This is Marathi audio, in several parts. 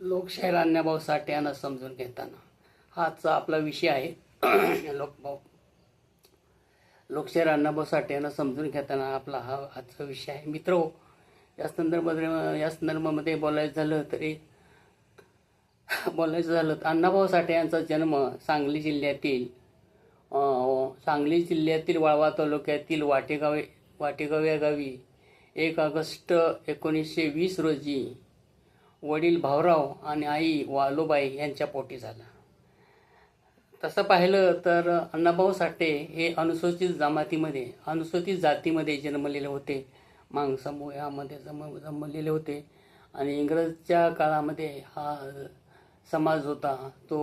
लोकशाहीर अण्णाभाऊ साठे यांना समजून घेताना. हाचा आपला विषय आहे. लोकभाऊ लोकशाहीर अण्णाभाऊ साठे यांना समजून घेताना आपला हा आजचा विषय आहे. मित्र या संदर्भामध्ये या संदर्भामध्ये बोलायचं झालं तरी बोलायचं झालं तर अण्णाभाऊ साठे यांचा जन्म सांगली जिल्ह्यातील सांगली जिल्ह्यातील वाळवा तालुक्यातील वाटेगाव वाटेगाव या गावी एक ऑगस्ट एकोणीसशे वीस रोजी वडील भाऊराव आणि आई वालोबाई यांच्या पोटी झाला. तसं पाहिलं तर अण्णाभाऊ साठे हे अनुसूचित जमातीमध्ये अनुसूचित जातीमध्ये जन्मलेले होते. मांग समूहामध्ये जम जन्मलेले होते. आणि इंग्रजच्या काळामध्ये हा समाज होता. तो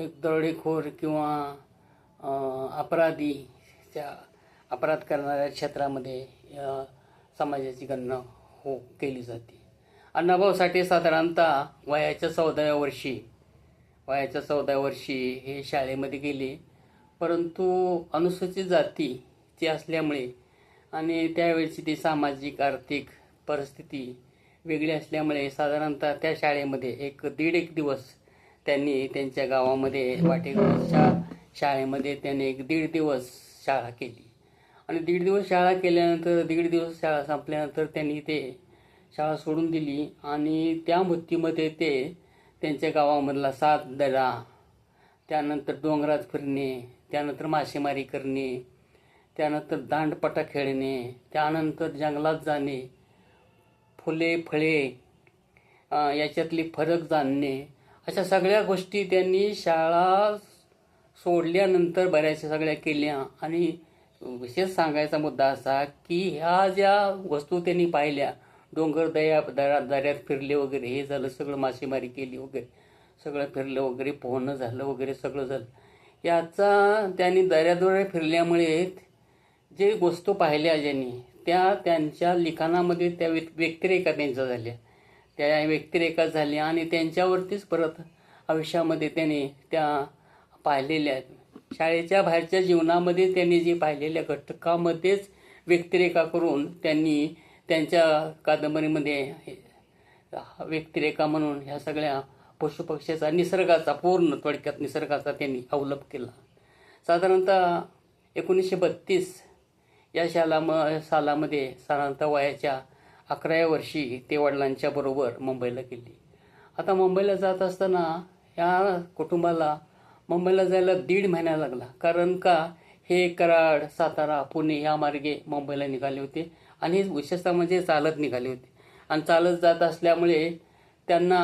एक दरोडेखोर किंवा अपराधीच्या अपराध करणाऱ्या क्षेत्रामध्ये या समाजाची गणना हो केली जाते. अण्णाभाऊ साठे साधारणतः वयाच्या चौदाव्या वर्षी वयाच्या चौदाव्या वर्षी हे शाळेमध्ये गेले. परंतु अनुसूचित जातीचे असल्यामुळे आणि त्यावेळची ती सामाजिक आर्थिक परिस्थिती वेगळी असल्यामुळे साधारणतः त्या शाळेमध्ये एक दीड एक दिवस त्यांनी त्यांच्या गावामध्ये वाटेगावच्या शाळेमध्ये त्यांनी एक दीड दिवस शाळा केली. आणि दीड दिवस शाळा केल्यानंतर दीड दिवस शाळा संपल्यानंतर त्यांनी ते शाळा सोडून दिली आणि त्या मृत्यूमध्ये ते त्यांच्या गावामधला सात दरा त्यानंतर डोंगरात फिरणे त्यानंतर मासेमारी करणे त्यानंतर दांडपटा खेळणे त्यानंतर जंगलात जाणे फुले फळे याच्यातले फरक जाणणे अशा सगळ्या गोष्टी त्यांनी शाळा सोडल्यानंतर बऱ्याचशा सगळ्या केल्या. आणि विशेष सांगायचा मुद्दा असा की ह्या ज्या वस्तू त्यांनी पाहिल्या डोंगर दया दरा दऱ्यात फिरले वगैरे हे झालं सगळं मासेमारी केली वगैरे सगळं फिरलं वगैरे पोहणं झालं वगैरे सगळं झालं. याचा त्यांनी दऱ्यादोऱ्या फिरल्यामुळे जे वस्तू पाहिल्या ज्यांनी त्या त्यांच्या लिखाणामध्ये त्या व्यक्तिरेखा त्यांच्या झाल्या. त्या व्यक्तिरेखा झाल्या आणि त्यांच्यावरतीच परत आयुष्यामध्ये त्याने त्या पाहिलेल्या शाळेच्या बाहेरच्या जीवनामध्ये त्यांनी जे पाहिलेल्या घटकामध्येच व्यक्तिरेखा करून त्यांनी त्यांच्या कादंबरीमध्ये व्यक्तिरेखा म्हणून ह्या सगळ्या पशुपक्ष्याचा निसर्गाचा पूर्ण थोडक्यात निसर्गाचा त्यांनी अवलंब केला. साधारणतः एकोणीसशे बत्तीस या शाला म सालामध्ये साधारणतः वयाच्या अकराव्या वर्षी ते वडिलांच्या बरोबर मुंबईला गेली. आता मुंबईला जात असताना या कुटुंबाला मुंबईला जायला दीड महिना लागला. कारण का? हे कराड सातारा पुणे या मार्गे मुंबईला निघाले होते. आणि विशेषतः म्हणजे चालत निघाले होते. आणि चालत जात असल्यामुळे त्यांना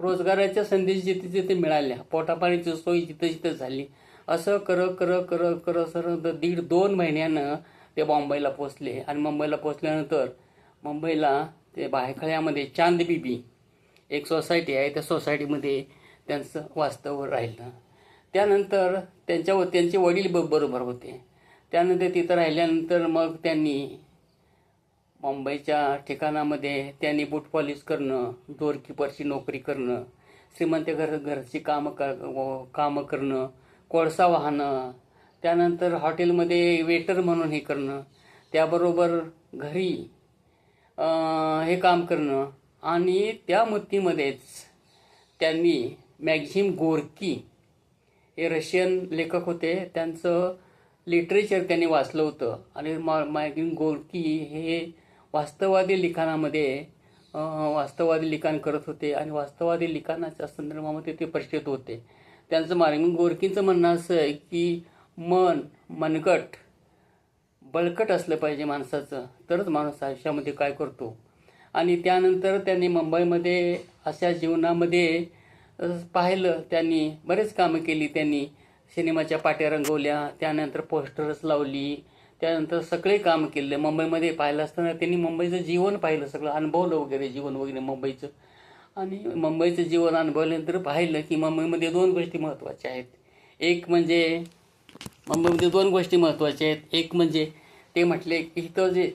रोजगाराच्या संधी जिथे जिथे मिळाल्या पोटापाण्याची सोय जिथं जिथं झाली. असं कर कर कर करत सर दीड दोन महिन्यानं ते बॉम्बेला पोचले आणि मुंबईला पोचल्यानंतर मुंबईला ते बाहेखळ्यामध्ये चांदबिबी एक सोसायटी आहे त्या सोसायटीमध्ये त्यांचं वास्तव राहिलं. त्यानंतर त्यांच्या त्यांचे वडील ब बरोबर होते. त्यानंतर तिथं राहिल्यानंतर मग त्यांनी मुंबईच्या ठिकाणामध्ये त्यांनी बूट पॉलिश करणं दोरकीपरची नोकरी करणं श्रीमंत घर घरची कामं क व- कामं करणं कोळसा वाहनं त्यानंतर हॉटेलमध्ये वेटर म्हणून हे करणं त्याबरोबर घरी हे काम करणं आणि त्या मुत्तीमध्येच त्यांनी मॅक्झिम गोरकी हे रशियन लेखक होते. त्यांचं लिटरेचर त्यांनी वाचलं होतं आणि मॅक्झिम गोरकी हे वास्तववादी लिखाणामध्ये वास्तववादी लिखाण करत होते आणि वास्तववादी लिखाणाच्या संदर्भामध्ये ते परिचित होते. त्यांचं मार्ग गोरकींचं म्हणणं असं आहे की मन मनगट बळकट असलं पाहिजे माणसाचं तरच माणूस आयुष्यामध्ये काय करतो. आणि त्यानंतर त्यांनी मुंबईमध्ये अशा जीवनामध्ये पाहिलं त्यांनी बरेच कामं केली त्यांनी सिनेमाच्या पाट्या रंगवल्या त्यानंतर पोस्टर्स लावली त्यानंतर सगळे काम केले. मुंबईमध्ये पाहिलं असताना त्यांनी मुंबईचं जीवन पाहिलं सगळं अनुभवलं वगैरे जीवन वगैरे मुंबईचं. आणि मुंबईचं जीवन अनुभवल्यानंतर पाहिलं की मुंबईमध्ये दोन गोष्टी महत्त्वाच्या आहेत. एक म्हणजे मुंबईमध्ये दोन गोष्टी महत्त्वाच्या आहेत. एक म्हणजे ते म्हटले की इथं जे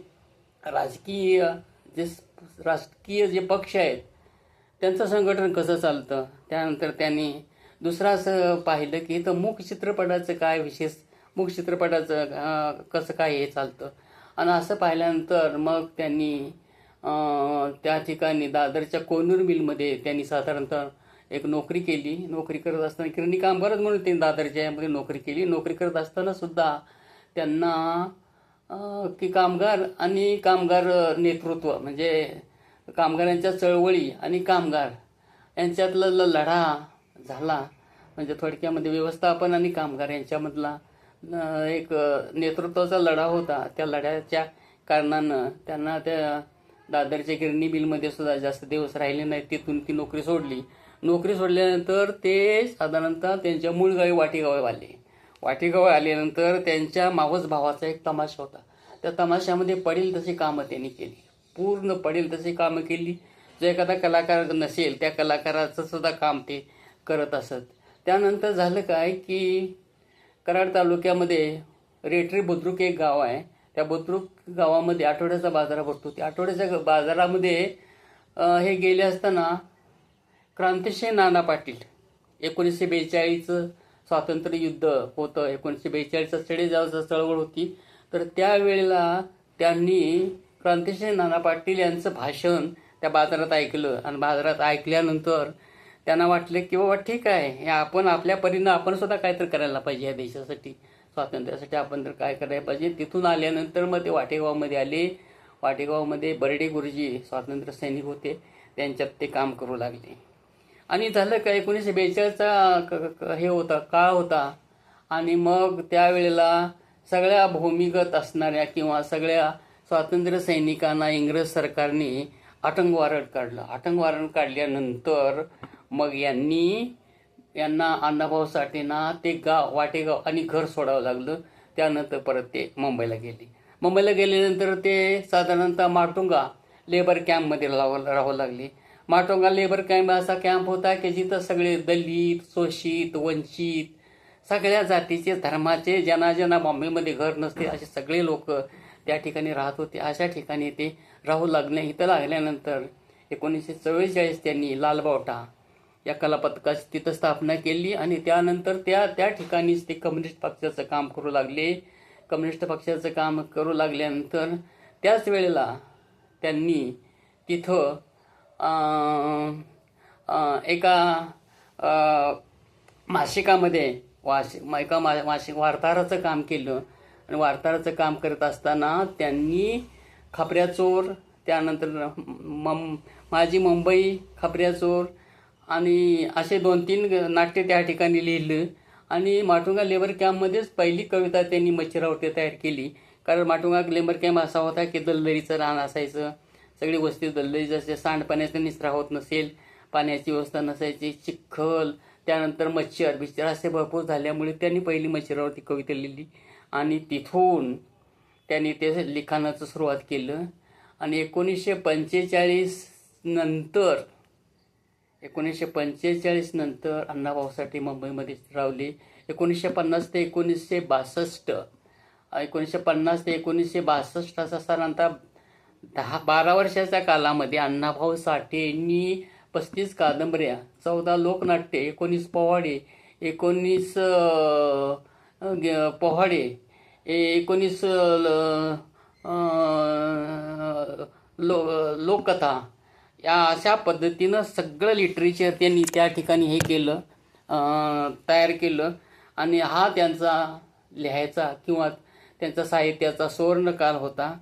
राजकीय जे राजकीय जे पक्ष आहेत त्यांचं संघटन कसं चालतं? त्यानंतर त्यांनी दुसरं असं पाहिलं की इथं मूक चित्रपटाचं काय विशेष मूक चित्रपटाचं कसं काय हे चालतं? आणि असं पाहिल्यानंतर मग त्यांनी त्या ठिकाणी दादरच्या कोनूर मिलमध्ये त्यांनी साधारणतः एक नोकरी केली. नोकरी करत असताना किरणी कामगारच म्हणून त्यांनी दादरच्या यामध्ये नोकरी केली. नोकरी करत असताना सुद्धा त्यांना की कामगार आणि कामगार नेतृत्व म्हणजे कामगारांच्या चळवळी आणि कामगार यांच्यातला लढा झाला. म्हणजे थोडक्यामध्ये व्यवस्थापन आणि कामगार यांच्यामधला एक नेतृत्वाचा लढा होता. त्या लढ्याच्या कारणानं त्यांना त्या दादरच्या गिरणी बिलमध्ये सुद्धा जास्त दिवस राहिले नाही तिथून ती नोकरी सोडली. नोकरी सोडल्यानंतर ते साधारणतः त्यांच्या मूळ गावी वाटेगाव आले. वाटेगाव आल्यानंतर त्यांच्या मावस भावाचा एक तमाशा होता. त्या तमाशामध्ये पडेल तशी कामं त्यांनी केली. पूर्ण पडेल तशी कामं केली. जो एखादा कलाकार नसेल त्या कलाकाराचं सुद्धा काम ते करत असत. त्यानंतर झालं काय की कराड तालुक्यामध्ये रेटरी बुद्रुक एक गाव आहे. त्या बुद्रुक गावामध्ये आठवड्याचा बाजार भरतो. त्या आठवड्याच्या बाजारामध्ये हे गेले असताना क्रांतिसिंह नाना पाटील एकोणीसशे बेचाळीसचं स्वातंत्र्य युद्ध होतं. एकोणीसशे बेचाळीसचा चढेजावचा चळवळ होती. तर त्यावेळेला त्यांनी क्रांतिसिंह नाना पाटील यांचं भाषण त्या बाजारात ऐकलं. आणि बाजारात ऐकल्यानंतर त्यांना वाटले की बाबा ठीक आहे हे आपण आपल्या परीनं आपण सुद्धा काहीतरी करायला पाहिजे या देशासाठी स्वातंत्र्यासाठी आपण तर काय करायला पाहिजे. तिथून आल्यानंतर मग ते वाटेगावमध्ये आले. वाटेगावमध्ये बर्डे गुरुजी स्वातंत्र्य सैनिक होते. त्यांच्यात ते काम करू लागले. आणि झालं का एकोणीसशे बेचाळीसचा हे होता काळ होता. आणि मग त्यावेळेला सगळ्या भूमिगत असणाऱ्या किंवा सगळ्या स्वातंत्र्य सैनिकांना इंग्रज सरकारने आटंक वॉरंट काढलं. आटंक वॉरंट काढल्यानंतर मग यांनी यांना अण्णाभाऊ साठेंना ते गाव वाटेगाव आणि घर सोडावं लागलं. त्यानंतर परत ते मुंबईला गेले. मुंबईला गेल्यानंतर ते साधारणतः माटुंगा लेबर कॅम्पमध्ये राहावं राहावं लागले. माटुंगा लेबर कॅम्प असा कॅम्प होता की जिथं सगळे दलित शोषित वंचित सगळ्या जातीचे धर्माचे ज्यांना ज्यांना बॉम्बेमध्ये घर नसते असे सगळे लोक त्या ठिकाणी राहत होते. अशा ठिकाणी ते राहू लागले. इथं लागल्यानंतर एकोणीसशे चव्वेचाळीस त्यांनी लालबावटा या कलापथकाची तिथं स्थापना केली आणि त्यानंतर त्या त्या ठिकाणीच ते कम्युनिस्ट पक्षाचं काम करू लागले. कम्युनिस्ट पक्षाचं काम करू लागल्यानंतर त्याच वेळेला त्यांनी तिथं एका मासिकामध्ये वार्षिक एका मा मासिक वार्ताहराचं काम केलं. आणि वार्ताहराचं काम करत असताना त्यांनी खपऱ्या चोर त्यानंतर मम माझी मुंबई खपऱ्या चोर आणि असे दोन तीन नाट्य त्या ठिकाणी लिहिलं. आणि माटुंगा लेबर कॅम्पमध्येच पहिली कविता त्यांनी मच्छरावरती तयार केली. कारण माटुंगा लेबर कॅम्प असा होता की दलदरीचं रान असायचं. सगळी वस्ती दलदरीचं असे सांडपाण्याचा निचरा होत नसेल पाण्याची व्यवस्था नसायची चिखल त्यानंतर मच्छर बिच्छर असे भरपूर झाल्यामुळे त्यांनी पहिली मच्छरावरती कविता लिहिली. आणि तिथून त्यांनी ते लिखाणाचं सुरुवात केलं. आणि एकोणीसशे पंचेचाळीस नंतर एकोणीसशे पंचेचाळीस नंतर अण्णाभाऊसाठी मुंबईमध्ये रावले. एकोणीसशे पन्नास ते एकोणीसशे बासष्ट एकोणीसशे पन्नास ते एकोणीसशे बासष्ट असा साधारणतः दहा बारा वर्षाच्या कालामध्ये अण्णाभाऊ साठेंनी पस्तीस कादंबऱ्या चौदा लोकनाट्य एकोणीस पोवाडे एकोणीस पोहाडे ग- पोवाडे ए- एकोणीस अं, लो लोककथा या अशा पद्धतीनं सगळं लिटरेचर त्यांनी त्या ठिकाणी हे केलं तयार केलं. आणि हा त्यांचा लिहायचा किंवा त्यांचा साहित्याचा सुवर्णकाल होता.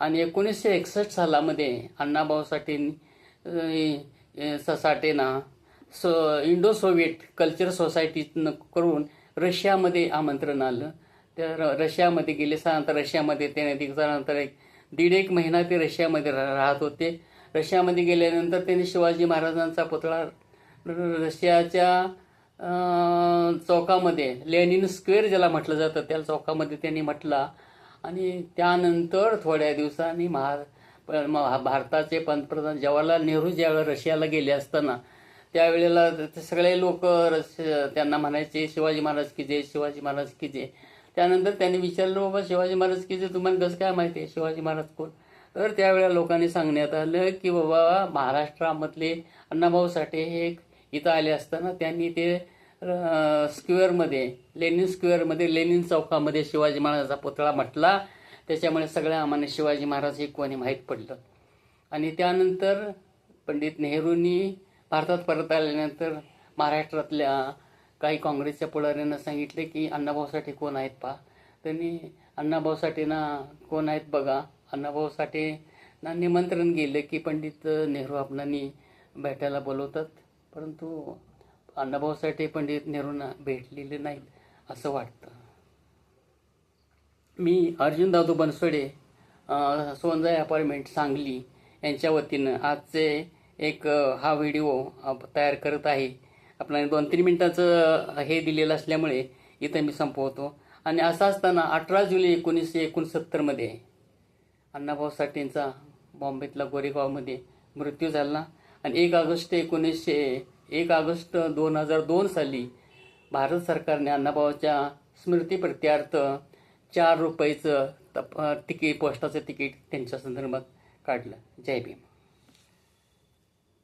आणि एकोणीसशे एकसष्ट सालामध्ये अण्णाभाऊ साठे ससाटेना स- इंडो सोव्हिएट कल्चर सोसायटीनं करून रशियामध्ये आमंत्रण आलं. त्या र- रशियामध्ये गेले साधारणतः रशियामध्ये त्याने त्यानंतर एक दीड एक महिना ते रशियामध्ये रा- राहत होते. रशियामध्ये गेल्यानंतर त्यांनी शिवाजी महाराजांचा पुतळा रशियाच्या चौकामध्ये लेनिन स्क्वेअर ज्याला म्हटलं जातं त्या चौकामध्ये त्यांनी म्हटला. आणि त्यानंतर थोड्या दिवसांनी महा प- भारताचे पंतप्रधान जवाहरलाल नेहरू ज्यावेळेला रशियाला गेले असताना त्यावेळेला ते सगळे लोक त्यांना म्हणायचे शिवाजी महाराज की जय शिवाजी महाराज की जय. त्यानंतर त्यांनी विचारलं बाबा शिवाजी महाराज की जय तुम्हाला कसं काय माहिती आहे? शिवाजी महाराज कोण? तर त्यावेळेला लोकांनी सांगण्यात आलं की बाबा महाराष्ट्रामधले अण्णाभाऊ साठे हे इथं आले असताना त्यांनी ते स्क्वेअरमध्ये लेनिन स्क्वेअरमध्ये लेनिन चौकामध्ये शिवाजी महाराजाचा पुतळा म्हटला. त्याच्यामुळे सगळ्या आम्हाला शिवाजी महाराज हे कोणी माहीत पडलं. आणि त्यानंतर पंडित नेहरूंनी भारतात परत आल्यानंतर महाराष्ट्रातल्या काही काँग्रेसच्या पुढाऱ्यांना सांगितले की अण्णाभाऊ साठे कोण आहेत पहा? त्यांनी अण्णाभाऊ ना कोण आहेत बघा? अण्णाभाऊ साठेंना निमंत्रण गेलं की पंडित नेहरू आपणांनी भेटायला बोलवतात. परंतु अण्णाभाऊ साठे पंडित नेहरूंना भेटलेले नाहीत असं वाटतं. मी अर्जुन दादू बनसोडे सोनजाई अपार्टमेंट सांगली यांच्या वतीनं आजचे एक हा व्हिडिओ तयार करत आहे. आपल्याला दोन तीन मिनिटाचं हे दिलेलं असल्यामुळे इथं मी संपवतो. आणि असं असताना अठरा जुलै एकोणीसशे एकोणसत्तरमध्ये अण्णाभाऊ साठेंचा बॉम्बेतला गोरेगावमध्ये मृत्यू झाला. आणि एक ऑगस्ट एकोणीसशे एक ऑगस्ट दोन हजार दोन साली भारत सरकारने अण्णाभाऊच्या स्मृतीप्रत्यार्थ चार रुपयाचं तप तिकीट पोस्टाचं तिकीट त्यांच्या संदर्भात काढलं. जय भीम.